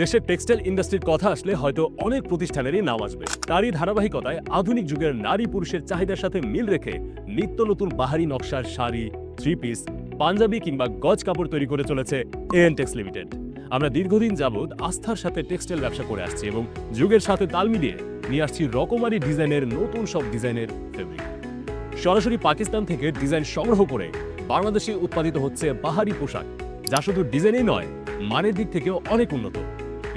দেশের টেক্সটাইল ইন্ডাস্ট্রির কথা আসলে হয়তো অনেক প্রতিষ্ঠানেরই নাম আসবে। তারই ধারাবাহিকতায় আধুনিক যুগের নারী পুরুষের চাহিদার সাথে মিল রেখে নিত্য নতুন বাহারি নকশার শাড়ি থ্রি পিস পাঞ্জাবি কিংবা গজ কাপড় তৈরি করে চলেছে এএন টেক্স লিমিটেড আমরা দীর্ঘদিন যাবৎ আস্থার সাথে টেক্সটাইল ব্যবসা করে আসছি এবং যুগের সাথে তাল মিলিয়ে নিয়ে আসছি রকমারি ডিজাইনের নতুন সব ডিজাইনের ফেব্রিক সরাসরি পাকিস্তান থেকে ডিজাইন সংগ্রহ করে বাংলাদেশে উৎপাদিত হচ্ছে বাহারি পোশাক, যা শুধু ডিজাইনেই নয়, মানের দিক থেকেও অনেক উন্নত।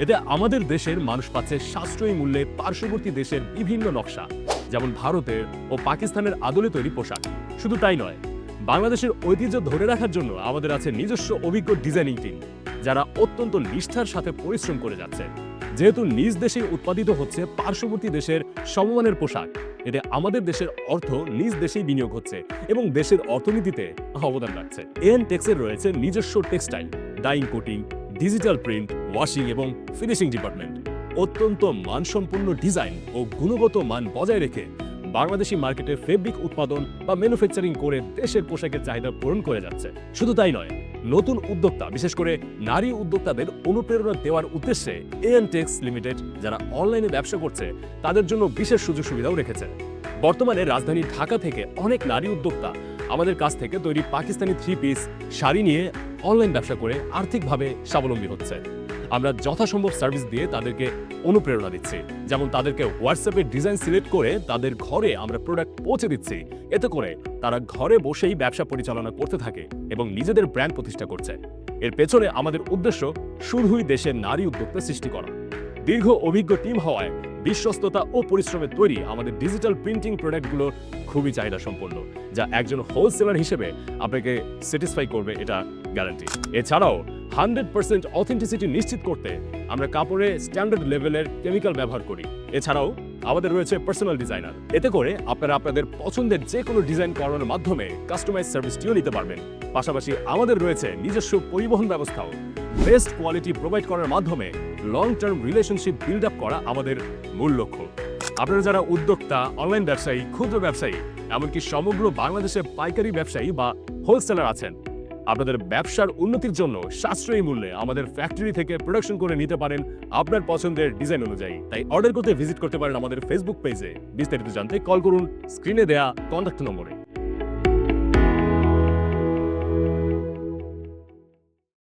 এতে আমাদের দেশের মানুষ পাচ্ছে সাশ্রয়ী মূল্যে পার্শ্ববর্তী দেশের বিভিন্ন নকশা, যেমন ভারতের ও পাকিস্তানের আদলে তৈরি পোশাক। শুধু তাই নয়, বাংলাদেশের ঐতিহ্য ধরে রাখার জন্য আমাদের আছে নিজস্ব অভিজ্ঞ ডিজাইনিং টিম, যারা অত্যন্ত নিষ্ঠার সাথে পরিশ্রম করে যাচ্ছে। যেহেতু নিজ দেশে উৎপাদিত হচ্ছে পার্শ্ববর্তী দেশের সমমানের পোশাক, এতে আমাদের দেশের অর্থ নিজ দেশেই বিনিয়োগ হচ্ছে এবং দেশের অর্থনীতিতে অবদান রাখছে। এন টেক্সের রয়েছে নিজস্ব textile, dyeing coating digital print, washing এবং ফিনিশিং ডিপার্টমেন্ট। অত্যন্ত মানসম্পন্ন ডিজাইন ও গুণগত মান বজায় রেখে বাংলাদেশি মার্কেটে ফেব্রিক উৎপাদন বা ম্যানুফ্যাকচারিং করে দেশের পোশাকের চাহিদা পূরণ করে যাচ্ছে। শুধু তাই নয়, নতুন উদ্যোক্তা, বিশেষ করে নারী উদ্যোক্তাদের অনুপ্রেরণা দেওয়ার উদ্দেশ্যে এএন টেক্স লিমিটেড যারা অনলাইনে ব্যবসা করছে, তাদের জন্য বিশেষ সুযোগ সুবিধাও রেখেছে। বর্তমানে রাজধানী ঢাকা থেকে অনেক নারী উদ্যোক্তা আমাদের কাছ থেকে তৈরি পাকিস্তানি থ্রি পিস শাড়ি নিয়ে অনলাইন ব্যবসা করে আর্থিকভাবে স্বাবলম্বী হচ্ছে। আমরা যথাসম্ভব সার্ভিস দিয়ে তাদেরকে অনুপ্রেরণা দিচ্ছি। যেমন তাদেরকে হোয়াটসঅ্যাপে ডিজাইন সিলেক্ট করে তাদের ঘরে আমরা প্রোডাক্ট পৌঁছে দিচ্ছি। এতে করে তারা ঘরে বসেই ব্যবসা পরিচালনা করতে থাকে এবং নিজেদের ব্র্যান্ড প্রতিষ্ঠা করছে। এর পেছনে আমাদের উদ্দেশ্য শুধুই দেশের নারী উদ্যোক্তা সৃষ্টি করা। দীর্ঘ অভিজ্ঞ টিম হওয়ায় বিশ্বস্ততা ও পরিশ্রমের তৈরি আমাদের ডিজিটাল প্রিন্টিং প্রোডাক্টগুলো খুবই চাহিদা সম্পন্ন, যা একজন হোলসেলার হিসেবে আপনাকে স্যাটিসফাই করবে, এটা গ্যারান্টি এছাড়াও হান্ড্রেড পার্সেন্ট অথেন্টিসিটি নিশ্চিত করতে আমরা কাপড়ে স্ট্যান্ডার্ড লেভেলের কেমিক্যাল ব্যবহার করি। এছাড়াও, আমাদের রয়েছে পার্সোনাল ডিজাইনার এতে করে আপনারা আপনাদের পছন্দের যে কোনো ডিজাইন করানোর মাধ্যমে কাস্টমাইজ সার্ভিসটিও নিতে পারবেন। পাশাপাশি আমাদের রয়েছে নিজস্ব পরিবহন ব্যবস্থাও। বেস্ট কোয়ালিটি প্রোভাইড করার মাধ্যমে long term relationship build up করা আমাদের মূল লক্ষ্য। আপনারা যারা উদ্যোক্তা অনলাইন ব্যবসায়ী, ক্ষুদ্র ব্যবসায়ী, এমনকি সমগ্র বাংলাদেশের পাইকারি ব্যবসায়ী বা হোলসেলার আছেন, আপনাদের ব্যবসার উন্নতির জন্য সাশ্রয়ী মূল্যে আমাদের ফ্যাক্টরি থেকে প্রোডাকশন করে নিতে পারেন আপনার পছন্দের ডিজাইন অনুযায়ী। তাই অর্ডার করতে ভিজিট করতে পারেন আমাদের ফেসবুক পেজে বিস্তারিত জানতে কল করুন স্ক্রিনে দেয়া কন্ট্যাক্ট নম্বরে।